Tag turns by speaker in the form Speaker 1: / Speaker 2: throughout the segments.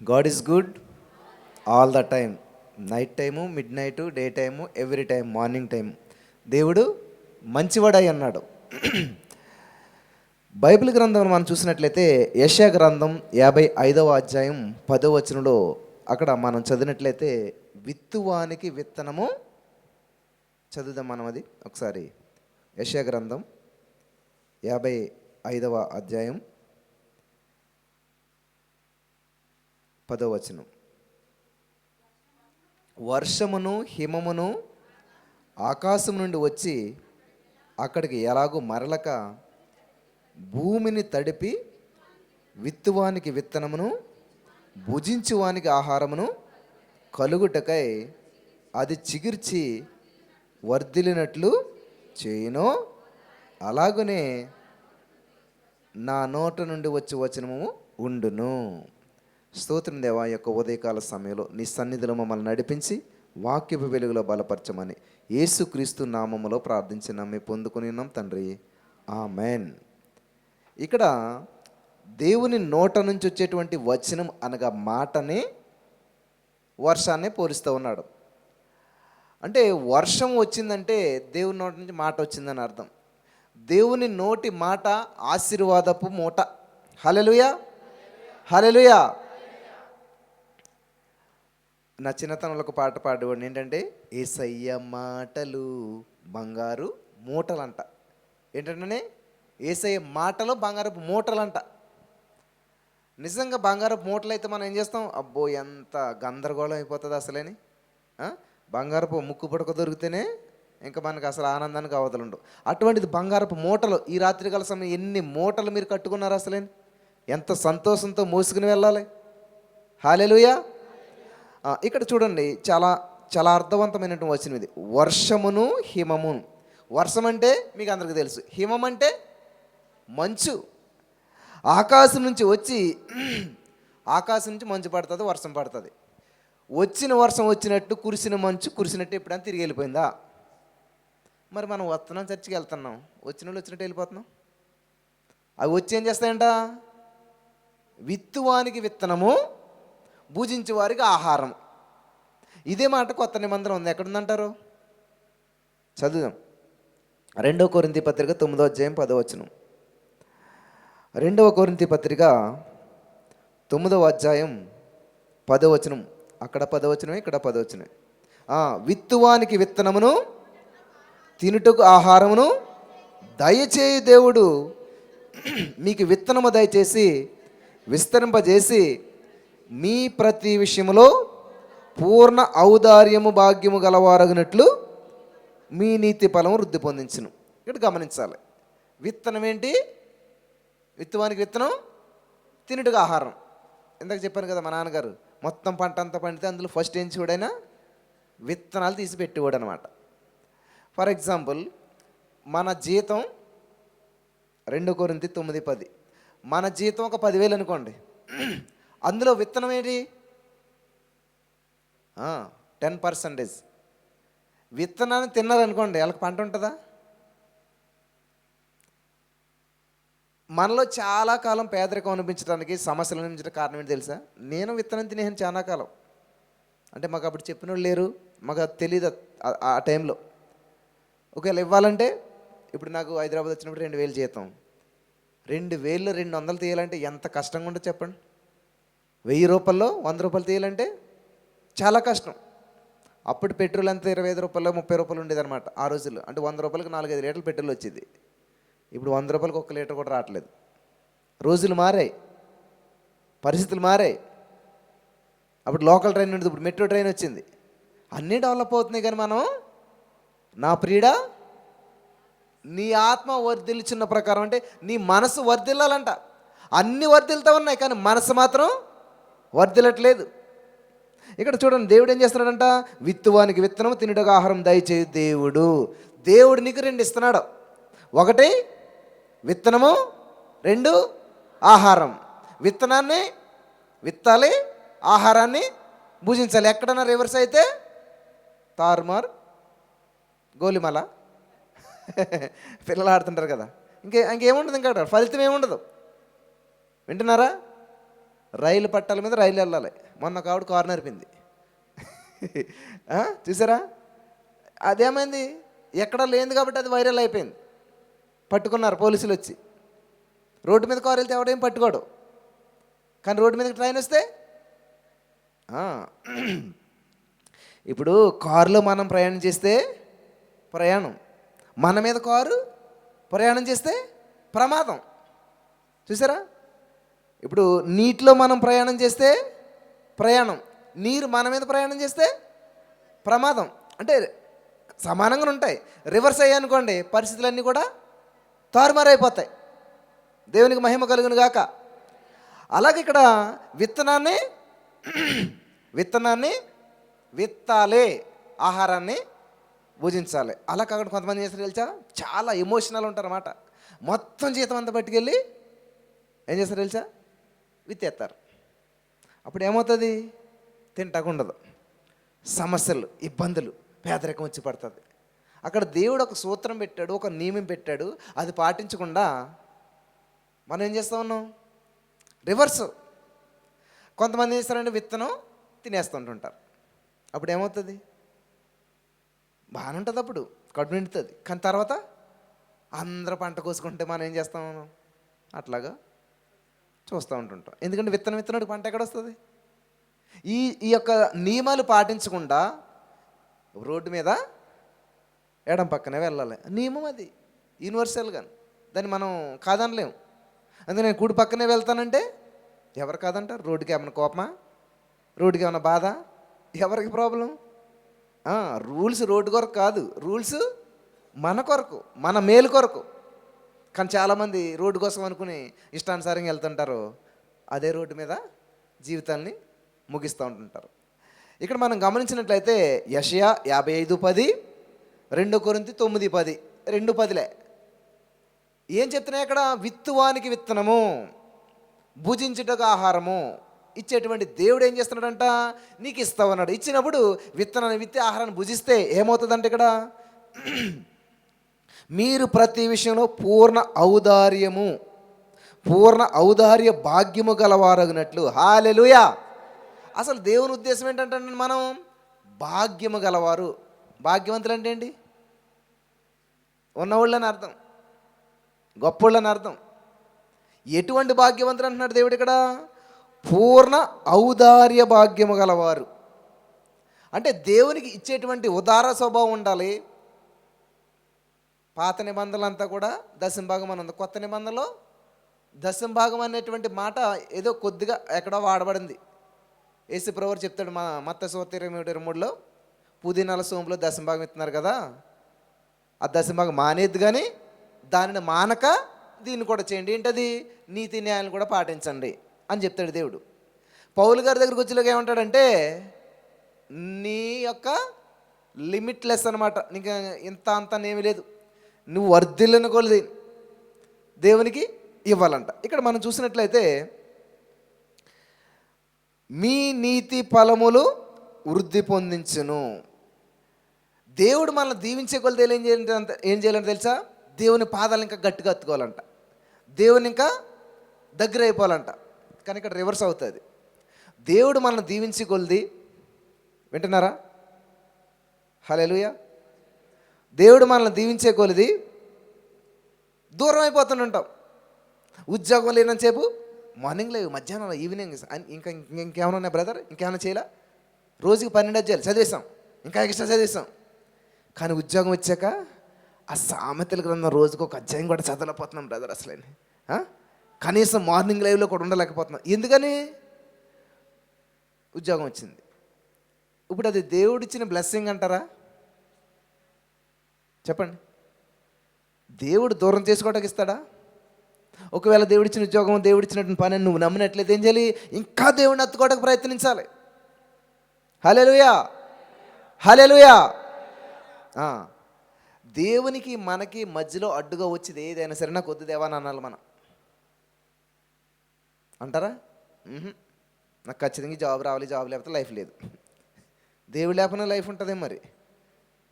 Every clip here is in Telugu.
Speaker 1: God is good all the time night time midnight day time every time morning time దేవుడు మంచివాడై అన్నాడు. బైబిల్ గ్రంథం మనం చూసినట్లయితే యశా గ్రంథం యాభై ఐదవ అధ్యాయం పదో వచనంలో అక్కడ మనం చదివినట్లయితే విత్తువానికి విత్తనము చదువుదాం మనం అది ఒకసారి. యశా గ్రంథం యాభై ఐదవ అధ్యాయం పదవచనం. వర్షమును హిమమును ఆకాశం నుండి వచ్చి అక్కడికి ఎలాగో మరలక భూమిని తడిపి విత్తువానికి విత్తనమును భుజించువానికి ఆహారమును కలుగుటకై అది చిగిర్చి వర్ధిలినట్లు చేయను. అలాగనే నా నోట నుండి వచ్చి వచనము ఉండును. స్తోత్రం దేవా యొక్క ఉదయకాల సమయంలో నీ సన్నిధిలో మమ్మల్ని నడిపించి వాక్యపు వెలుగులో బలపరచమని యేసుక్రీస్తు నామములో ప్రార్థించిన మీ పొందుకుని ఉన్నాం తండ్రి. ఆమెన్. ఇక్కడ దేవుని నోట నుంచి వచ్చేటువంటి వచనం అనగా మాటనే వర్షాన్ని పోలిస్తూ ఉన్నాడు. అంటే వర్షం వచ్చిందంటే దేవుని నోటి నుంచి మాట వచ్చిందని అర్థం. దేవుని నోటి మాట ఆశీర్వాదపు మూట. హలలుయా హలలుయా నా చిన్నతనంలో ఒక పాట పాడేవాడిని. ఏంటంటే ఏసయ్య మాటలు బంగారు మూటలంట. ఏంటంటే ఏసయ్య మాటలు బంగారపు మూటలంట. నిజంగా బంగారపు మూటలు అయితే మనం ఏం చేస్తాం? అబ్బో ఎంత గందరగోళం అయిపోతుంది అసలేని. బంగారపు ముక్కు పుడక దొరికితేనే ఇంకా మనకు అసలు ఆనందానికి అవతలుండు అటువంటిది బంగారపు మూటలు ఈ రాత్రి కాల సమయం ఎన్ని మూటలు మీరు కట్టుకున్నారు అసలేని? ఎంత సంతోషంతో మోసుకుని వెళ్ళాలి? హాలేలుయా! ఇక్కడ చూడండి చాలా చాలా అర్థవంతమైనటువంటి వచనం ఇది. వర్షమును హిమమును. వర్షం అంటే మీకు అందరికీ తెలుసు. హిమం అంటే మంచు. ఆకాశం నుంచి వచ్చి ఆకాశం నుంచి మంచు పడుతుంది వర్షం పడుతుంది. వచ్చిన వర్షం వచ్చినట్టు కురిసిన మంచు కురిసినట్టు ఎప్పుడైనా తిరిగి వెళ్ళిపోయిందా? మరి మనం వస్తున్నాం చర్చికి వెళ్తున్నాం. వచ్చిన వాళ్ళు వచ్చినట్టు వెళ్ళిపోతున్నాం. అవి వచ్చి ఏం చేస్తాయంట? విత్తువానికి విత్తనము భుజించే వారికి ఆహారం. ఇదే మాట కొత్త నిబంధన ఉంది. ఎక్కడుందంటారు? చదువుదాం. రెండో కొరింతి పత్రిక తొమ్మిదో అధ్యాయం పదవచనం రెండవ కొరింతి పత్రిక తొమ్మిదవ అధ్యాయం పదో వచనం. అక్కడ పదవచనమే ఇక్కడ పదవచనమే విత్తువానికి విత్తనమును తినుటకు ఆహారమును దయచేయి దేవుడు. మీకు విత్తనము దయచేసి విస్తరింపజేసి మీ ప్రతి విషయంలో పూర్ణ ఔదార్యము భాగ్యము గలవారగినట్లు మీ నీతి ఫలము వృద్ధి పొందించును. ఇక్కడ గమనించాలి. విత్తనం ఏంటి? విత్తవానికి విత్తనం? తినుటకు ఆహారం. ఇందాక చెప్పాను కదా మా నాన్నగారు మొత్తం పంట అంతా పండితే అందులో ఫస్ట్ ఏం చూడైనా విత్తనాలు తీసి పెట్టేవాడు అనమాట ఫర్ ఎగ్జాంపుల్ మన జీతం రెండు కొరింది తొమ్మిది పది. మన జీతం ఒక పదివేలు అనుకోండి. అందులో విత్తనం ఏంటి? టెన్ పర్సంటేజ్ విత్తనాన్ని తిన్నారనుకోండి వాళ్ళకి పంట ఉంటుందా? మనలో చాలా కాలం పేదరికం అనిపించడానికి సమస్యలు అనిపించడం కారణం ఏంటి తెలుసా? నేను విత్తనం తినేసాను చాలా కాలం. అంటే మాకు అప్పుడు చెప్పిన వాళ్ళు లేరు మాకు అది తెలియదు ఆ- ఆ టైంలో. ఒకవేళ ఇవ్వాలంటే ఇప్పుడు నాకు హైదరాబాద్ వచ్చినప్పుడు రెండు వేలు జీతం. రెండు వేలు రెండు వందలు తీయాలంటే ఎంత కష్టంగా ఉంటుందో చెప్పండి? వెయ్యి రూపాయల్లో వంద రూపాయలు తీయాలంటే చాలా కష్టం. అప్పుడు పెట్రోల్ అంతా ఇరవై ఐదు రూపాయలు ముప్పై రూపాయలు ఉండేది అనమాట ఆ రోజుల్లో. అంటే వంద రూపాయలకి నాలుగైదు లీటర్లు పెట్రోల్ వచ్చేది. ఇప్పుడు వంద రూపాయలకి ఒక్క లీటర్ కూడా రావట్లేదు. రోజులు మారాయి. పరిస్థితులు మారాయి. అప్పుడు లోకల్ ట్రైన్ ఉండేది. ఇప్పుడు మెట్రో ట్రైన్ వచ్చింది. అన్నీ డెవలప్ అవుతున్నాయి కానీ మనం నా ప్రియుడా నీ ఆత్మ వర్ధిల్చున్న ప్రకారం అంటే నీ మనసు వర్ధిల్లాలంట. అన్ని వర్ధిల్తా ఉన్నాయి కానీ మనసు మాత్రం వర్ధిల్లట్లేదు. ఇక్కడ చూడండి దేవుడు ఏం చేస్తున్నాడంట? విత్తువానికి విత్తనం తినుటకు ఆహారం దయచే దేవుడు. దేవుడు నీకు రెండు ఇస్తున్నాడు. ఒకటి విత్తనము రెండు ఆహారం. విత్తనాన్ని విత్తాలి ఆహారాన్ని భుజించాలి. ఎక్కడన్నా రివర్స్ అయితే? తారుమార్ గోలిమల. పిల్లలు ఆడుతుంటారు కదా. ఇంకే ఇంకేముండదు ఇంకా ఫలితం ఏముండదు. వింటున్నారా? రైలు పట్టాల మీద రైలు వెళ్ళాలి. మొన్న ఒక ఆవిడ కారు నరిపింది చూసారా? అదేమైంది? ఎక్కడ లేదు కాబట్టి అది వైరల్ అయిపోయింది. పట్టుకున్నారు పోలీసులు వచ్చి. రోడ్డు మీద కారు వెళ్తే ఎవడేం పట్టుకోడు. కానీ రోడ్డు మీదకి ట్రైన్ వస్తే? ఇప్పుడు కారులో మనం ప్రయాణం చేస్తే ప్రయాణం. మన మీద కారు ప్రయాణం చేస్తే ప్రమాదం. చూసారా? ఇప్పుడు నీటిలో మనం ప్రయాణం చేస్తే ప్రయాణం. నీరు మన మీద ప్రయాణం చేస్తే ప్రమాదం. అంటే సమానంగా ఉంటాయి. రివర్స్ అయ్యానుకోండి పరిస్థితులన్నీ కూడా తారుమారైపోతాయి. దేవునికి మహిమ కలుగును గాక. అలాగే ఇక్కడ విత్తనాన్ని విత్తనాన్ని విత్తాలే ఆహారాన్ని భుజించాలి. అలా కాకుండా కొంతమంది చేస్తారు తెలుసా? చాలా ఎమోషనల్ ఉంటారన్నమాట. మొత్తం జీతం అంతా పట్టుకెళ్ళి ఏం చేస్తారు తెలుసా? విత్తేస్తారు అప్పుడు ఏమవుతుంది? తింటకుండదు సమస్యలు ఇబ్బందులు పేదరికం వచ్చి పడుతుంది. అక్కడ దేవుడు ఒక సూత్రం పెట్టాడు ఒక నియమం పెట్టాడు అది పాటించకుండా మనం ఏం చేస్తా ఉన్నాం? రివర్స్. కొంతమంది ఏం చేస్తారంటే విత్తనం తినేస్తుంటుంటారు. అప్పుడు ఏమవుతుంది? బాగానే ఉంటుంది అప్పుడు. కడుపు నిండుతుంది. కానీ తర్వాత అందరూ పంట కోసుకుంటే మనం ఏం చేస్తాం? అట్లాగా చూస్తూ ఉంటుంటాం. ఎందుకంటే విత్తనం విత్తనాడు పంట ఎక్కడ వస్తుంది ఈ ఈ యొక్క నియమాలు పాటించకుండా రోడ్డు మీద ఎడం పక్కనే వెళ్ళాలి. నియమం అది. యూనివర్సల్గా దాన్ని మనం కాదనలేం అందుకే నేను కుడి పక్కనే వెళ్తానంటే ఎవరు కాదంటారు? రోడ్డుకి ఏమైనా కోపమా? రోడ్డుకి ఏమైనా బాధ? ఎవరికి ప్రాబ్లం? రూల్స్ రోడ్డు కొరకు కాదు. రూల్స్ మన కొరకు మన మేలు కొరకు. కానీ చాలామంది రోడ్డు కోసం అనుకుని ఇష్టానుసారంగా వెళ్తుంటారు. అదే రోడ్డు మీద జీవితాన్ని ముగిస్తూ ఉంటుంటారు. ఇక్కడ మనం గమనించినట్లయితే యషయా యాభై ఐదు పది రెండు కొరింత తొమ్మిది పది రెండు పదిలే. ఏం చెప్తున్నాయి అక్కడ? విత్తువానికి విత్తనము భుజించుటకు ఆహారము. ఇచ్చేటువంటి దేవుడు ఏం చేస్తున్నాడంట? నీకు ఇస్తావు అన్నాడు. ఇచ్చినప్పుడు విత్తనాన్ని విత్తి ఆహారాన్ని భుజిస్తే ఏమవుతుందంటే ఇక్కడ? మీరు ప్రతి విషయంలో పూర్ణ ఔదార్యము పూర్ణ ఔదార్య భాగ్యము గలవారగినట్లు. హాలెలుయా! అసలు దేవుని ఉద్దేశం ఏంటంటే మనం? భాగ్యము గలవారు. భాగ్యవంతులు అంటే ఏంటి? ఉన్నవాళ్ళని అర్థం. గొప్పోళ్ళని అర్థం. ఎటువంటి భాగ్యవంతులు అంటున్నాడు దేవుడు ఇక్కడ? పూర్ణ ఔదార్య భాగ్యము గలవారు. అంటే దేవునికి ఇచ్చేటువంటి ఉదార స్వభావం ఉండాలి. పాత నిబంధనలు అంతా కూడా దశంభాగం అని ఉంది. కొత్త నిబంధనలో దశంభాగం అనేటువంటి మాట ఏదో కొద్దిగా ఎక్కడో వాడబడింది. ఏసీ ప్రవర్ చెప్తాడు మా మత్త సోత ఇరవై మూడు ఇరవై మూడులో పుదీనాల సోంపులో దశంభాగం ఇస్తున్నారు కదా ఆ దశంభాగం మానేది కానీ దానిని మానక దీన్ని కూడా చేయండి. ఏంటది? నీతి న్యాయాలను కూడా పాటించండి అని చెప్తాడు దేవుడు. పౌలు గారి దగ్గరికి వచ్చేలాగా ఏమంటాడంటే నీ యొక్క లిమిట్లెస్ అనమాట నీకు ఇంత అంత ఏమీ లేదు. నువ్వు వర్ధిల్లని కొలది దేవునికి ఇవ్వాలంట. ఇక్కడ మనం చూసినట్లయితే మీ నీతి ఫలములు వృద్ధి పొందించును. దేవుడు మనల్ని దీవించే కొలది ఏం చేయాలంటే ఏం చేయాలంటే తెలుసా? దేవుని పాదాలు ఇంకా గట్టిగా అత్తుకోవాలంట దేవుని ఇంకా దగ్గర అయిపోవాలంట. కానీ ఇక్కడ రివర్స్ అవుతుంది. దేవుడు మనల్ని దీవించి కొలిది వింటున్నారా? హలోయ దేవుడు మనల్ని దీవించే కొలిది దూరం అయిపోతుంటాం ఉద్యోగం లేనని చెప్పు మార్నింగ్ లేవు మధ్యాహ్నం ఈవినింగ్ ఇంకా ఇంకేమైనా ఉన్నాయి బ్రదర్? ఇంకేమైనా చేయాలా? రోజుకి పన్నెండు అధ్యాయులు చదివేస్తాం. ఇంకా ఎక్స్ట్రా చదివేస్తాం. కానీ ఉద్యోగం వచ్చాక ఆ సామెతల గ్రంథం రోజుకు ఒక అధ్యాయం కూడా చదవలేకపోతున్నాం బ్రదర్ అసలేని కనీసం మార్నింగ్ లైవ్లో కూడా ఉండలేకపోతున్నాం. ఎందుకని? ఉద్యోగం వచ్చింది. ఇప్పుడు అది దేవుడిచ్చిన బ్లెస్సింగ్ అంటారా? చెప్పండి. దేవుడు దూరం చేసుకోవడానికి ఇస్తాడా? ఒకవేళ దేవుడిచ్చిన ఉద్యోగం దేవుడిచ్చినటువంటి పని నువ్వు నమ్మినట్లయితే ఏం చేయాలి? ఇంకా దేవుడిని అత్తుకోవడానికి ప్రయత్నించాలి. హలెలుయా హలెలుయా దేవునికి మనకి మధ్యలో అడ్డుగా వచ్చేది ఏదైనా సరే నాకు వద్దు దేవా అనాలి మనం. అంటారా? నాకు ఖచ్చితంగా జాబ్ రావాలి జాబ్ లేకపోతే లైఫ్ లేదు. దేవుడు లేకపోయినా లైఫ్ ఉంటుంది మరి.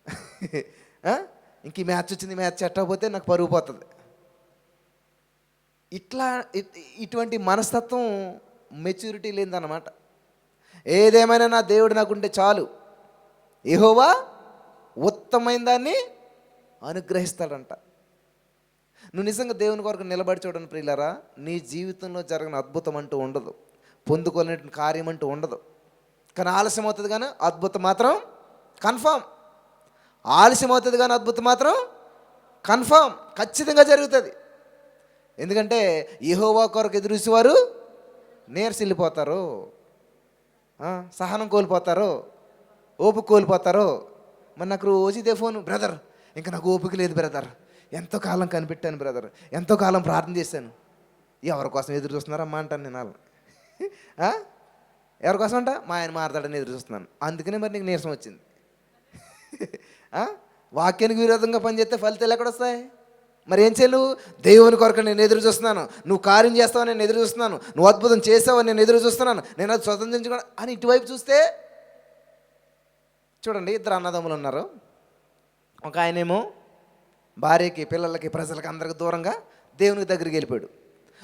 Speaker 1: ఇంక ఈ మ్యాచ్ వచ్చింది మ్యాచ్ ఎట్టకపోతే నాకు పరుగు పోతుంది. ఇట్లా ఇటువంటి మనస్తత్వం మెచ్యూరిటీ లేదన్నమాట. ఏదేమైనా నా దేవుడు నాకుంటే చాలు. ఏహోవా ఉత్తమైన దాన్ని అనుగ్రహిస్తాడంట. నువ్వు నిజంగా దేవుని కొరకు నిలబడి చూడండి ప్రియులరా నీ జీవితంలో జరిగిన అద్భుతం అంటూ ఉండదు. పొందుకోలేని కార్యం అంటూ ఉండదు. కానీ ఆలస్యం అవుతుంది కానీ అద్భుతం మాత్రం కన్ఫామ్. ఆలస్యం అవుతుంది కానీ అద్భుతం మాత్రం కన్ఫామ్ ఖచ్చితంగా జరుగుతుంది. ఎందుకంటే యెహోవా కొరకు ఎదురుసేవారు నీరసిల్లిపోతారు. ఆ, సహనం కోల్పోతారు. ఓపిక కోల్పోతారు. మరి నాకు రోజు ఇదే ఫోన్ బ్రదర్ ఇంకా నాకు ఓపిక లేదు బ్రదర్. ఎంతో కాలం కనిపెట్టాను బ్రదర్. ఎంతో కాలం ప్రార్థన చేశాను. ఎవరి కోసం ఎదురు చూస్తున్నారమ్మా? అంటాను నేను వాళ్ళని. ఎవరి కోసం అంట? మా ఆయన మారతాడని ఎదురు చూస్తున్నాను. అందుకనే మరి నీకు నీరసం వచ్చింది. వాక్యానికి విరోధంగా పనిచేస్తే ఫలితాలు ఎక్కడొస్తాయి మరి ఏం చేయలు దేవుని కొరకు నేను ఎదురు చూస్తున్నాను. నువ్వు కార్యం చేస్తావని నేను ఎదురు చూస్తున్నాను. నువ్వు అద్భుతం చేసావని నేను ఎదురు చూస్తున్నాను. నేను అది స్వతంత్రించుకోవడం అని ఇటువైపు చూస్తే చూడండి ఇద్దరు అన్నదమ్ములు ఉన్నారు. ఒక ఆయనేమో భార్యకి పిల్లలకి ప్రజలకి అందరికి దూరంగా దేవునికి దగ్గరికి వెళ్ళిపోయాడు.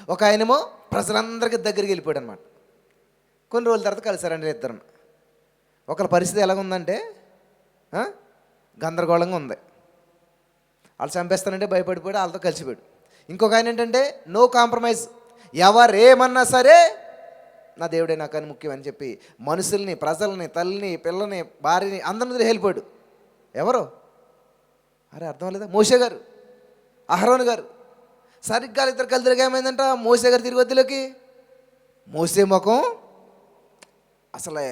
Speaker 1: ఒక ఆయనేమో ప్రజలందరికీ దగ్గరికి వెళ్ళిపోయాడు అనమాట కొన్ని రోజుల తర్వాత కలిసారండి ఇద్దరు. ఒకళ్ళ పరిస్థితి ఎలాగుందంటే గందరగోళంగా ఉంది. వాళ్ళు చంపేస్తానంటే భయపడిపోయాడు వాళ్ళతో కలిసిపోయాడు. ఇంకొక ఆయన ఏంటంటే నో కాంప్రమైజ్ ఎవరేమన్నా సరే నా దేవుడే నాకు అని ముఖ్యం అని చెప్పి మనుషుల్ని ప్రజల్ని తల్లిని పిల్లని భార్యని అందరిని వదిలి వెళ్ళిపోయాడు ఎవరు? అరే అర్థం లేదా మోసే గారు అహరోన్ గారు. సరిగ్గా ఇద్దరు కలిసి తిరిగి ఏమైందంట? మోసే గారు తిరిగి వద్దులోకి. మోసే ముఖం అసలే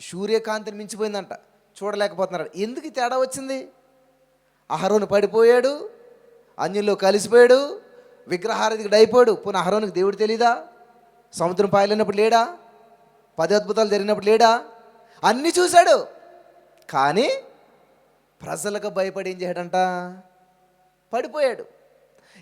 Speaker 1: సూర్యకాంతిని మించిపోయిందంట. చూడలేకపోతున్నాడు ఎందుకు ఈ తేడా వచ్చింది? అహరోను పడిపోయాడు అన్యుల్లో కలిసిపోయాడు విగ్రహారధికుడు అయిపోయాడు పోనీ అహరోనికి దేవుడు తెలీదా? సముద్రం పాయలేనప్పుడు లేడా? పది అద్భుతాలు జరిగినప్పుడు లేడా? అన్నీ చూశాడు. కానీ ప్రజలకు భయపడి ఏం చేయడంట పడిపోయాడు.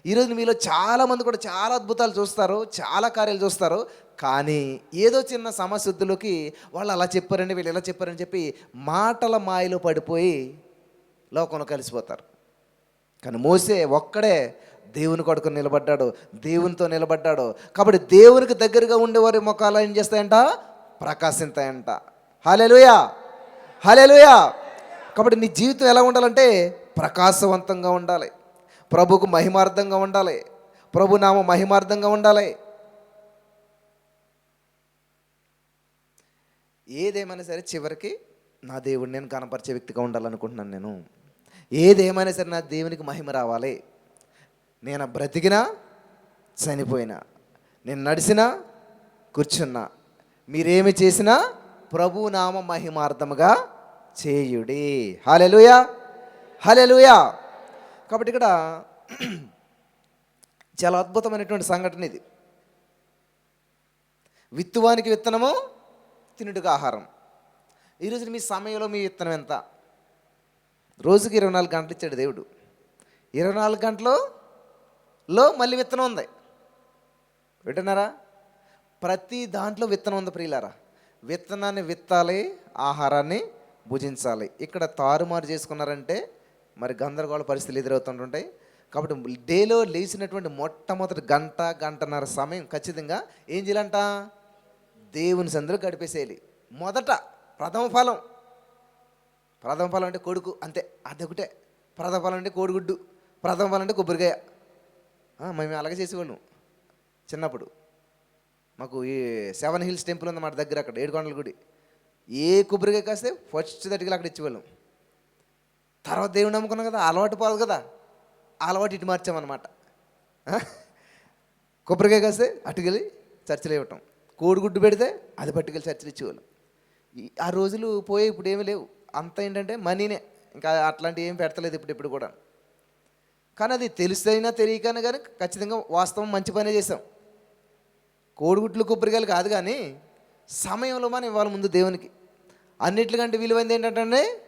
Speaker 1: ఈరోజు మీలో చాలామంది కూడా చాలా అద్భుతాలు చూస్తారు చాలా కార్యాలు చూస్తారు. కానీ ఏదో చిన్న సమస్యలోకి వాళ్ళు అలా చెప్పారండి వీళ్ళు ఇలా చెప్పారని చెప్పి మాటల మాయలో పడిపోయి లోకంలో కలిసిపోతారు. కానీ మోసే ఒక్కడే దేవుని కొడుకు నిలబడ్డాడు దేవునితో నిలబడ్డాడు. కాబట్టి దేవునికి దగ్గరగా ఉండేవారి ముఖాలు ఏం చేస్తాయంట? ప్రకాశింతాయంట. హలెలుయా హలెలుయా కాబట్టి నీ జీవితం ఎలా ఉండాలంటే ప్రకాశవంతంగా ఉండాలి. ప్రభుకు మహిమార్థంగా ఉండాలి. ప్రభు నామ మహిమార్థంగా ఉండాలి. ఏదేమైనా సరే చివరికి నా దేవుడిని నేను కనపరిచే వ్యక్తిగా ఉండాలనుకుంటున్నాను నేను. ఏదేమైనా సరే నా దేవునికి మహిమ రావాలి. నేను బ్రతికినా చనిపోయినా నేను నడిచినా కూర్చున్నా మీరేమి చేసినా ప్రభునామ మహిమార్థముగా చేయుడి. హాలెలుయా హాలెలుయా కాబట్టి ఇక్కడ చాలా అద్భుతమైనటువంటి సంఘటన ఇది. విత్తువానికి విత్తనము తినుటకు ఆహారం. ఈరోజు మీ సమయంలో మీ విత్తనం ఎంత? రోజుకి ఇరవై నాలుగు గంటలు ఇచ్చాడు దేవుడు. ఇరవై నాలుగు గంటలు లో మళ్ళీ విత్తనం ఉంది. వింటున్నారా? ప్రతి దాంట్లో విత్తనం ఉంది ప్రియులారా. విత్తనాన్ని విత్తాలి ఆహారాన్ని భుజించాలి. ఇక్కడ తారుమారు చేసుకున్నారంటే మరి గందరగోళ పరిస్థితులు ఎదురవుతుంటుంటాయి. కాబట్టి డేలో లేచినటువంటి మొట్టమొదటి గంట గంటన్నర సమయం ఖచ్చితంగా ఏం చేయాలంట? దేవుని సందులో గడిపేసేయాలి. మొదట ప్రథమ ఫలం. ప్రథమ ఫలం అంటే కొడుకు అంతే. అదొకటే. ప్రథమ ఫలం అంటే కోడిగుడ్డు. ప్రథమ ఫలం అంటే కొబ్బరికాయ. మేము అలాగే చేసేవాళ్ళం చిన్నప్పుడు. మాకు ఈ సెవెన్ హిల్స్ టెంపుల్ ఉంది మా దగ్గర అక్కడ ఏడుకొండల గుడి. ఏ కొబ్బరికాయ కాస్తే ఫస్ట్ దగ్గర అక్కడ ఇచ్చేవాళ్ళం. తర్వాత దేవుని నమ్ముకున్నాం కదా అలవాటు పోదు కదా. అలవాటు ఇటు మార్చామన్నమాట. కొబ్బరికాయ కాస్తే అటుకెళ్ళి చర్చలు ఇవ్వటం. కోడిగుడ్డు పెడితే అది పట్టుకెళ్ళి చర్చలు ఇచ్చేవాళ్ళం. ఈ- ఆ రోజులు పోయే ఇప్పుడు ఏమీ లేవు. అంత ఏంటంటే మనీనే. ఇంకా అట్లాంటివి ఏం పెడతలేదు ఇప్పుడు ఇప్పుడు కూడా. కానీ అది తెలిసైనా తెలియకనే కానీ ఖచ్చితంగా వాస్తవం మంచి పనే చేసాం కోడిగుడ్లు కొబ్బరికాయలు కాదు కానీ సమయంలో మనం ఇవ్వాలి ముందు దేవునికి. అన్నిటికంటే విలువైంది ఏంటంటే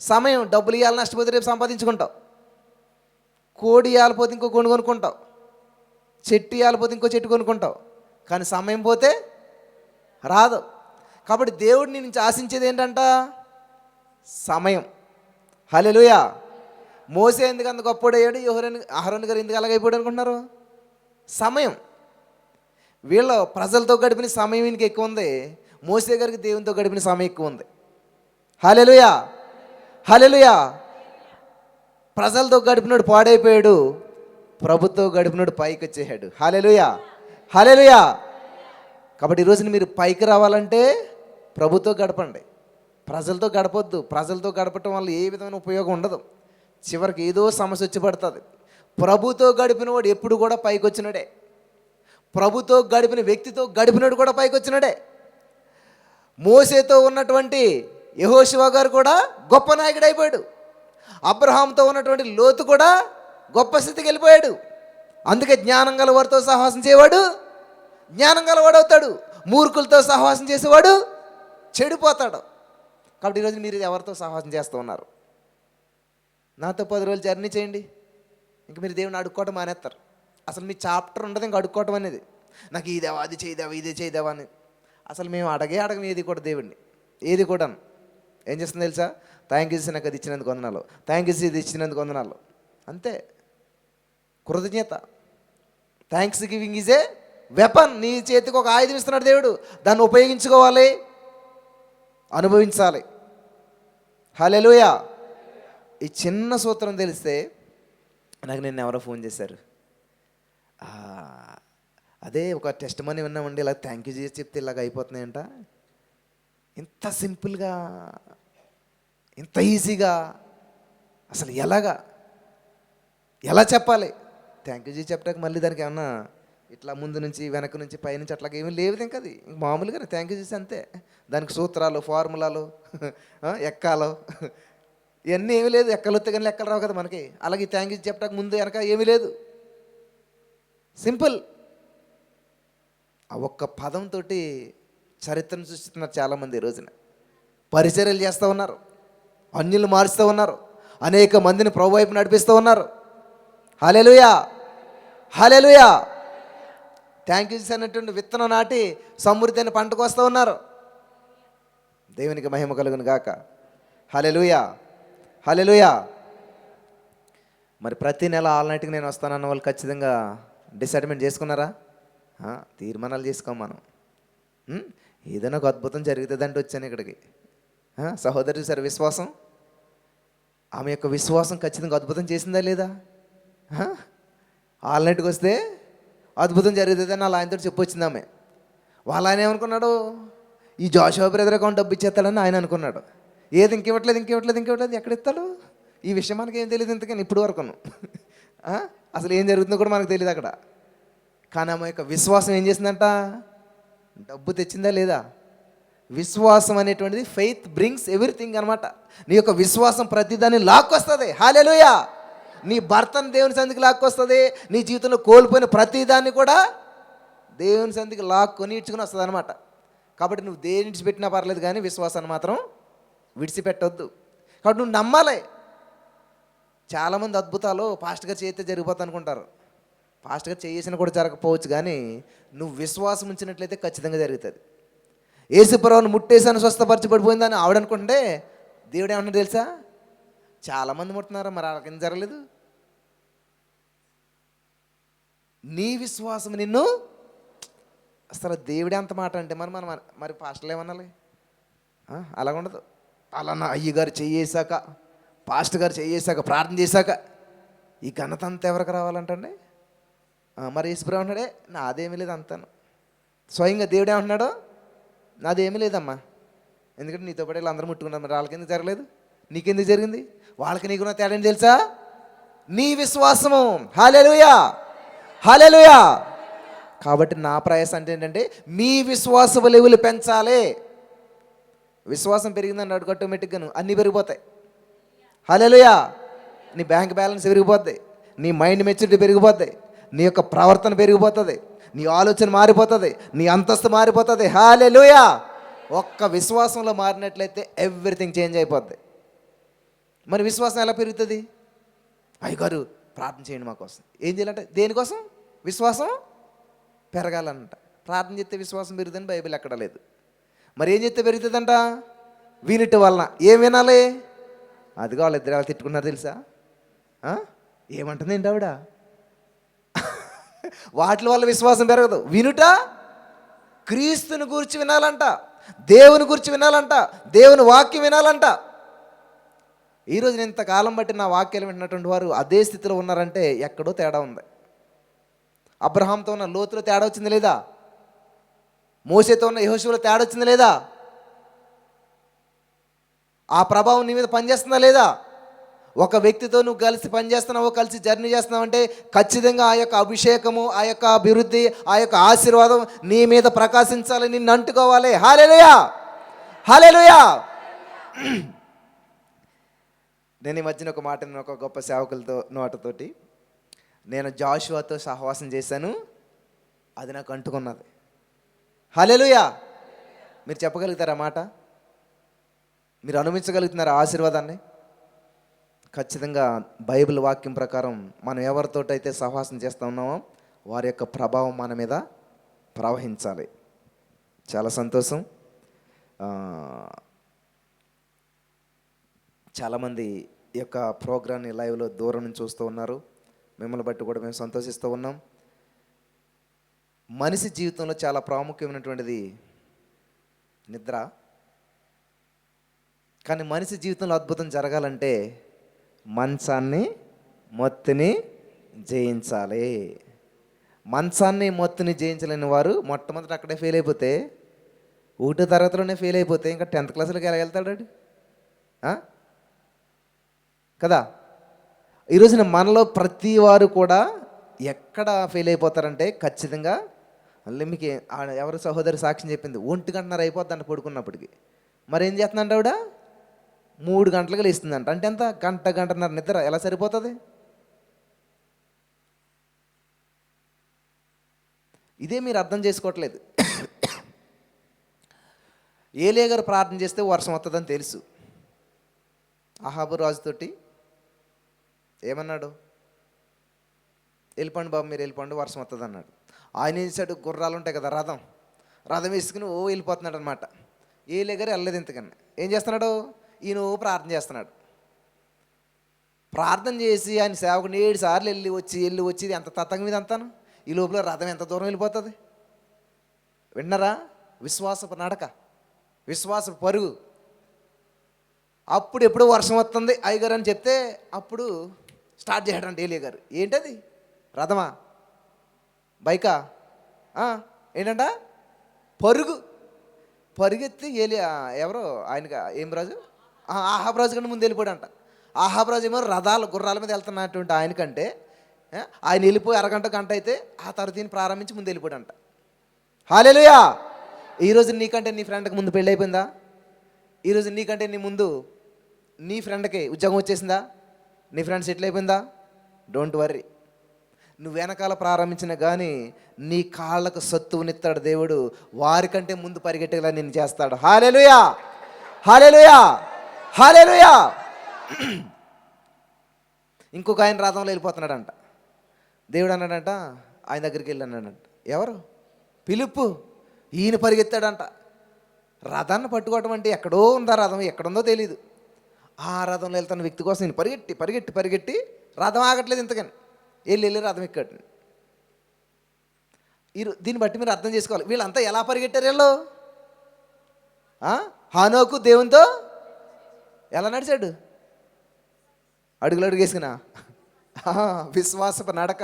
Speaker 1: సమయం డబ్బులు ఇవ్వాలి నష్టపోతే రేపు సంపాదించుకుంటావు. కోడి ఇవ్వాలిపోతే ఇంకో కొను కొనుక్కుంటావు. చెట్టు ఇవ్వాలిపోతే ఇంకో చెట్టు కొనుక్కుంటావు. కానీ సమయం పోతే రాదు. కాబట్టి దేవుడిని నుంచి ఆశించేది ఏంటంట? సమయం. హలెలుయా మోసే ఎందుకు అంత గొప్పడయ్యాడు యోహరన్ అహరోన్ గారు ఎందుకు అలాగైపోయాడు అనుకుంటున్నారు? సమయం. వీళ్ళ ప్రజలతో గడిపిన సమయం ఈయనకి ఎక్కువ ఉంది. మోసే గారికి దేవునితో గడిపిన సమయం ఎక్కువ ఉంది. హలెలుయా హలెలుయా ప్రజలతో గడిపినోడు పాడైపోయాడు. ప్రభుతో గడిపినోడు పైకి వచ్చేసాడు హలెలుయా హలెలుయా కాబట్టి ఈరోజు మీరు పైకి రావాలంటే ప్రభుతో గడపండి. ప్రజలతో గడపొద్దు. ప్రజలతో గడపటం వల్ల ఏ విధమైన ఉపయోగం ఉండదు. చివరికి ఏదో సమస్య వచ్చి పడుతుంది. ప్రభుతో గడిపిన వాడు ఎప్పుడు కూడా పైకి వచ్చినాడే ప్రభుతో గడిపిన వ్యక్తితో గడిపినోడు కూడా పైకి వచ్చినాడే మోసేతో ఉన్నటువంటి యహోశివ గారు కూడా గొప్ప నాయకుడు అయిపోయాడు అబ్రహాంతో ఉన్నటువంటి లోతు కూడా గొప్ప స్థితికి వెళ్ళిపోయాడు. అందుకే జ్ఞానం గలవారితో సహవాసం చేయవాడు జ్ఞానం గలవాడవుతాడు. మూర్ఖులతో సహవాసం చేసేవాడు చెడిపోతాడు. కాబట్టి ఈరోజు మీరు ఎవరితో సహవాసం చేస్తూ ఉన్నారు? నాతో పది రోజులు జర్నీ చేయండి. ఇంక మీరు దేవుని అడుక్కోవటం మానేస్తారు. అసలు మీ చాప్టర్ ఉండదు ఇంక అడుక్కోవటం అనేది. నాకు ఇదేవా అది చేయదేవా ఇదే చేయదేవా అని. అసలు మేము అడగే అడగం ఏది కూడా దేవుడిని ఏది కూడా ఏం చేస్తుంది తెలుసా? థ్యాంక్ యూ నాకు అది ఇచ్చినందుకు వందనాలు. థ్యాంక్ యూ ఇది ఇచ్చినందుకు వందనాలు. అంతే. కృతజ్ఞత. Thanksgiving is a weapon. నీ చేతికి ఒక ఆయుధం ఇస్తున్నాడు దేవుడు. దాన్ని ఉపయోగించుకోవాలి. అనుభవించాలి. హలెలుయా ఈ చిన్న సూత్రం తెలిస్తే నాకు నిన్న ఎవరో ఫోన్ చేశారు. అదే ఒక టెస్ట్ మనీ విన్నామండి. ఇలా థ్యాంక్ యూ చేసి చెప్తే ఇలాగ అయిపోతున్నాయంట. ఇంత సింపుల్గా ఇంత ఈజీగా? అసలు ఎలాగా? ఎలా చెప్పాలి? థ్యాంక్ యూ జీ చెప్పడానికి మళ్ళీ దానికి ఏమన్నా ఇట్లా ముందు నుంచి వెనక నుంచి పైనుంచి అట్లా ఏమీ లేదు ఇంకా అది. మామూలుగానే థ్యాంక్ యూ చేసి అంతే. దానికి సూత్రాలు ఫార్ములాలు ఎక్కాలు ఇవన్నీ ఏమీ లేదు. ఎక్కలొత్తే కానీ ఎక్కలు రావు కదా మనకి. అలాగే థ్యాంక్ యూ చెప్పడానికి ముందు వెనక ఏమీ లేదు. సింపుల్ ఆ ఒక్క పదంతో చరిత్రను సృష్టిస్తున్నారు చాలామంది ఈ రోజున. పరిచర్యలు చేస్తూ ఉన్నారు. అన్యులు మారుస్తూ ఉన్నారు. అనేక మందిని ప్రభు వైపు నడిపిస్తూ ఉన్నారు. హలెలుయా హలెలుయా థ్యాంక్ యూ అన్నటువంటి విత్తనం నాటి సమృద్ధి అయిన పంటకు వస్తూ ఉన్నారు. దేవునికి మహిమ కలుగును గాక. హలెలుయా హలెలుయా మరి ప్రతి నెల ఆల్నైట్కి నేను వస్తానన్న వాళ్ళు ఖచ్చితంగా డిసైడ్మెంట్ చేసుకున్నారా? తీర్మానాలు చేసుకోం మనం. ఏదైనా ఒక అద్భుతం జరుగుతుందంటే వచ్చాను ఇక్కడికి. సహోదరి సార్ విశ్వాసం? ఆమె యొక్క విశ్వాసం ఖచ్చితంగా అద్భుతం చేసిందా లేదా? ఆల్నైట్కి ఆల్ నైట్కి వస్తే అద్భుతం జరుగుతుందని వాళ్ళ ఆయనతో చెప్పొచ్చింది ఆమె. వాళ్ళ ఆయన ఏమనుకున్నాడు? ఈ జాషువా బ్రదర్ అకౌంట్ డబ్బు ఇచ్చేస్తాడని ఆయన అనుకున్నాడు. ఏది ఇంకివ్వట్లేదు ఇంకివ్వట్లేదు ఇంకివ్వట్లేదు ఎక్కడ ఇస్తాడు? ఈ విషయం మనకి ఏం తెలియదు ఇంతకని ఇప్పుడు వరకును. అసలు ఏం జరుగుతుందో కూడా మనకు తెలియదు అక్కడ. కానీ ఆమె యొక్క విశ్వాసం ఏం చేసిందంట? డబ్బు తెచ్చిందా లేదా? విశ్వాసం అనేటువంటిది ఫెయిత్ బ్రింగ్స్ ఎవ్రీథింగ్ అనమాట నీ యొక్క విశ్వాసం ప్రతిదాన్ని లాక్కొస్తుంది. హాలెలుయా నీ భర్తను దేవుని సంధికి లాక్కొస్తుంది. నీ జీవితంలో కోల్పోయిన ప్రతిదాన్ని కూడా దేవుని సంధికి లాక్కొని ఇడ్చుకుని వస్తుంది అనమాట కాబట్టి నువ్వు దేని విడిచిపెట్టినా పర్లేదు కానీ విశ్వాసాన్ని మాత్రం విడిచిపెట్టొద్దు. కాబట్టి నువ్వు నమ్మాలి. చాలామంది అద్భుతాలు ఫాస్ట్గా చేస్తే జరిగిపోతా అనుకుంటారు. ఫాస్ట్గా చేసినా కూడా జరగకపోవచ్చు కానీ నువ్వు విశ్వాసం ఉంచినట్లయితే ఖచ్చితంగా జరుగుతుంది. ఏసుప్రభుని ముట్టేసాను స్వస్థపరచబడిపోయిందని ఆవిడ అనుకుంటే దేవుడు ఏమన్నా తెలుసా? చాలామంది ముట్టున్నారు మరి వాళ్ళకి ఏం జరగలేదు? నీ విశ్వాసం నిన్ను అసలు దేవుడే అంత మాట అంటే మరి మనం మరి పాస్టర్లు ఏమనాలి? ఆ, అలాగ ఉండదు. అలా నా అయ్యగారు చేయేశాక పాస్టర్ గారు చేయేశాక ప్రార్థన చేశాక ఈ ఘనత అంత ఎవరికి రావాలంటండి? మరి ఈశ్వరం అన్నాడే నాదేమీ లేదు అంతాను. స్వయంగా దేవుడు ఏమంటున్నాడు? నాదేమీ లేదమ్మా. ఎందుకంటే నీతో పాటు వీళ్ళు అందరూ ముట్టుకున్నారు మరి వాళ్ళకి ఎందుకు జరగలేదు? నీకెందుకు జరిగింది? వాళ్ళకి నీకున్న తేడా ఏంటి తెలుసా? నీ విశ్వాసము. హాలెలుయా హాలెలుయా కాబట్టి నా ప్రయాసం అంటే ఏంటంటే మీ విశ్వాస లెవెల్ పెంచాలి. విశ్వాసం పెరిగిందని అడుగు ఆటోమేటిక్గాను అన్నీ పెరిగిపోతాయి. హలోయా నీ బ్యాంక్ బ్యాలెన్స్ పెరిగిపోద్ది. నీ మైండ్ మెచ్యూరిటీ పెరిగిపోద్ది. నీ యొక్క ప్రవర్తన పెరిగిపోతుంది. నీ ఆలోచన మారిపోతుంది నీ అంతస్తు మారిపోతుంది. హాలెలుయా ఒక్క విశ్వాసంలో మారినట్లయితే ఎవ్రీథింగ్ చేంజ్ అయిపోద్ది. మరి విశ్వాసం ఎలా పెరుగుతుంది? అయ్యగారు ప్రార్థన చేయండి మా కోసం. ఏం చేయాలంటే దేనికోసం? విశ్వాసం పెరగాలంట. ప్రార్థన చేస్తే విశ్వాసం పెరుగుతుందని బైబిల్ ఎక్కడ లేదు. మరి ఏం చేస్తే పెరుగుతుందంట? వినిటి వలన. ఏం వినాలి? అదిగో వాళ్ళు ఇద్దరు తిట్టుకున్నారు తెలుసా? ఏమంటుంది ఏంటి ఆవిడ? వాటి వల్ల విశ్వాసం పెరగదు. వినుట? క్రీస్తుని గురించి వినాలంట. దేవుని గురించి వినాలంట. దేవుని వాక్యం వినాలంట. ఈరోజు నేను ఇంతకాలం బట్టి నా వాక్యాలు వింటున్నటువంటి వారు అదే స్థితిలో ఉన్నారంటే ఎక్కడో తేడా ఉంది. అబ్రహాంతో ఉన్న లోతులో తేడా వచ్చింది లేదా? మోసేతో ఉన్న యహోశువులో తేడా వచ్చింది లేదా? ఆ ప్రభావం నీ మీద పనిచేస్తుందా లేదా? ఒక వ్యక్తితో నువ్వు కలిసి పనిచేస్తున్నావు కలిసి జర్నీ చేస్తున్నావు అంటే ఖచ్చితంగా ఆ యొక్క అభిషేకము ఆ యొక్క అభివృద్ధి ఆ యొక్క ఆశీర్వాదం నీ మీద ప్రకాశించాలి నిన్ను అంటుకోవాలి. హాలేలుయా హాలేలుయా నేను ఈ మధ్యన ఒక మాట ఒక గొప్ప సేవకులతో నోటతోటి నేను జాషువాతో సహవాసం చేశాను. అది నాకు అంటుకున్నది. హలెలుయా మీరు చెప్పగలుగుతారా మాట? మీరు అనుమించగలుగుతున్నారా ఆశీర్వాదాన్ని? ఖచ్చితంగా బైబిల్ వాక్యం ప్రకారం మనం ఎవరితోటైతే సహవాసం చేస్తూ ఉన్నామో వారి యొక్క ప్రభావం మన మీద ప్రవహించాలి. చాలా సంతోషం. చాలామంది ఈ యొక్క ప్రోగ్రాంని లైవ్లో దూరం నుంచి చూస్తూ ఉన్నారు. మిమ్మల్ని బట్టి కూడా మేము సంతోషిస్తూ ఉన్నాం. మనిషి జీవితంలో చాలా ప్రాముఖ్యమైనటువంటిది నిద్ర. కానీ మనిషి జీవితంలో అద్భుతం జరగాలంటే మంచాన్ని మొత్తిని జయించాలి. మంచాన్ని మొత్తిని జయించలేని వారు మొట్టమొదటి అక్కడే ఫెయిల్ అయిపోతే ఒకటో తరగతిలోనే ఫెయిల్ అయిపోతే ఇంకా టెన్త్ క్లాసులకి ఎలా వెళ్తాడు కదా? ఈరోజున మనలో ప్రతి వారు కూడా ఎక్కడ ఫెయిల్ అయిపోతారంటే ఖచ్చితంగా మళ్ళీ మీకు ఎవరు సహోదరి సాక్ష్యం చెప్పింది ఒంటి గంటన్నర అయిపోద్దంట పడుకున్నప్పటికి. మరి ఏం చేస్తుందంట ఆవిడ? మూడు గంటలకు లేస్తుందంట. అంటే ఎంత? గంట గంటన్నర నిద్ర ఎలా సరిపోతుంది? ఇదే మీరు అర్థం చేసుకోవట్లేదు. ఏలే గారు ప్రార్థన చేస్తే వర్షం వస్తుందని తెలుసు. అహాబు రాజుతోటి ఏమన్నాడు? వెళ్ళిపోండి బాబు మీరు వెళ్ళిపోండి వర్షం వస్తుంది అన్నాడు ఆయన ఏం చేశాడు? గుర్రాలు ఉంటాయి కదా రథం. రథం వేసుకుని ఓ వెళ్ళిపోతున్నాడు అనమాట ఏలే గారు వెళ్ళలేదు ఇంతకన్నా. ఏం చేస్తున్నాడు? ఈయన ప్రార్థన చేస్తున్నాడు. ప్రార్థన చేసి ఆయన సేవకుని ఏడు సార్లు వెళ్ళి వచ్చి వెళ్ళి వచ్చి ఇది ఎంత తతంగం మీద అంతాను? ఈ లోపల రథం ఎంత దూరం వెళ్ళిపోతుంది? విన్నరా? విశ్వాసపు నడక విశ్వాసపు పరుగు. అప్పుడు ఎప్పుడు వర్షం వస్తుంది అయ్యగారు అని చెప్తే అప్పుడు స్టార్ట్ చేయడంట ఏలియ గారు ఏంటది? రథమా? బైకా? ఏంటంట? పరుగు. పరుగెత్తి ఏలి ఎవరో? ఆయనకి? ఏం రాజు ఆ, కంటే ముందు వెళ్ళిపోయాడంట. ఆహాబ్రాజు ఏమో రథాలు గుర్రాల మీద వెళ్తున్నటువంటి ఆయనకంటే కంటే ఆయన వెళ్ళిపోయి అరగంట గంట అయితే ఆ తర్వాత ప్రారంభించి ముందు వెళ్ళిపోయాడంట. హాలేలుయా! ఈరోజు నీకంటే నీ ఫ్రెండ్కి ముందు పెళ్ళి అయిపోయిందా? ఈరోజు నీకంటే నీ ముందు నీ ఫ్రెండ్కి ఉద్యోగం వచ్చేసిందా? నీ ఫ్రెండ్ సెటిల్ అయిపోయిందా? Don't worry. నువ్వు వెనకాల ప్రారంభించిన కానీ నీ కాళ్ళకు సత్తువునిస్తాడు దేవుడు వారికంటే ముందు పరిగెట్టేలా నేను చేస్తాడు. హాలేలుయా! హాలేలుయా! హాలేలుయా! ఇంకొక ఆయన రథంలో వెళ్ళిపోతున్నాడంట. దేవుడు అన్నాడంట ఆయన దగ్గరికి వెళ్ళి అన్నాడంట ఎవరు? పిలుపు. ఈయన పరిగెత్తాడంట. రథాన్ని పట్టుకోవటం అంటే ఎక్కడో ఉందా రథం? ఎక్కడుందో తెలియదు ఆ రథంలో వెళ్తున్న వ్యక్తి కోసం నేను పరిగెట్టి పరిగెట్టి పరిగెట్టి రథం ఆగట్లేదు ఇంతకని. వెళ్ళి వెళ్ళి రథం ఎక్కాడు. ఈ దీన్ని బట్టి మీరు అర్థం చేసుకోవాలి. వీళ్ళంతా ఎలా పరిగెట్టారు వీళ్ళు? హానోకు దేవునితో ఎలా నడిచాడు? అడుగులు అడుగేసినా విశ్వాసపు నడక.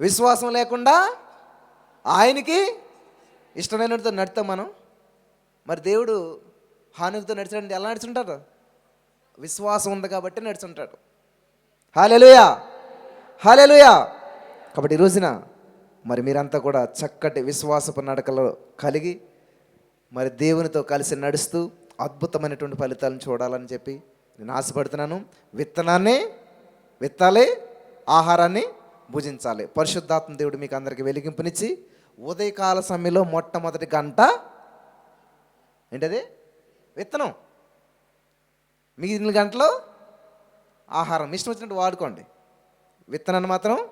Speaker 1: విశ్వాసం లేకుండా ఆయనకి ఇష్టమైనతో నడుతాం మనం. మరి దేవుడు హానుకుతో నడిచాడంటే ఎలా నడుచుంటాడు విశ్వాసం ఉంది కాబట్టి నడుచుంటాడు. హాలెలుయా హాలెలుయా కాబట్టి ఈ రోజున మరి మీరంతా కూడా చక్కటి విశ్వాసపు నడకలో కలిగి మరి దేవునితో కలిసి నడుస్తూ అద్భుతమైనటువంటి ఫలితాలను చూడాలని చెప్పి నేను ఆశపడుతున్నాను. విత్తనాన్ని విత్తాలి ఆహారాన్ని భుజించాలి. పరిశుద్ధాత్మ దేవుడు మీకు అందరికీ వెలిగింపునిచ్చి ఉదయకాల సమయంలో మొట్టమొదటి గంట ఏంటది? విత్తనం. మిగిలిన గంటలో ఆహారం. ఇష్టం వచ్చినట్టు వాడుకోండి. విత్తనాన్ని మాత్రం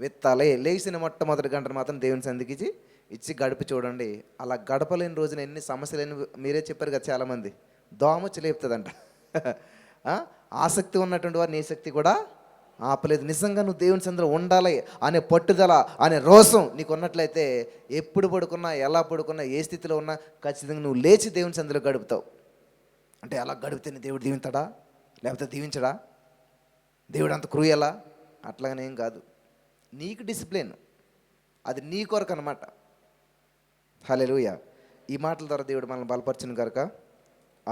Speaker 1: విత్తాలి. లేచిన మొట్టమొదటి గంటను మాత్రం దేవుని సందికిచ్చి ఇచ్చి గడిపి చూడండి. అలా గడపలేని రోజున ఎన్ని సమస్యలు మీరే చెప్పారు కదా చాలామంది. దోమ వచ్చి లేపుతుందంట ఆసక్తి ఉన్నటువంటి వారిని శక్తి కూడా ఆపలేదు. నిజంగా నువ్వు దేవుని సందర ఉండాలి అనే పట్టుదల అనే రోసం నీకు ఉన్నట్లయితే ఎప్పుడు పడుకున్నా ఎలా పడుకున్నా ఏ స్థితిలో ఉన్నా ఖచ్చితంగా నువ్వు లేచి దేవుని సందులో గడుపుతావు. అంటే అలా గడిపితేనే దేవుడు దీవించడా? లేకపోతే దీవించడా? దేవుడు అంత క్రూయలా? అట్లాగనేం కాదు. నీకు డిసిప్లిన్. అది నీ కొరకు అనమాట హలెలుయ ఈ మాటల ద్వారా దేవుడు మనల్ని బలపరచును కనుక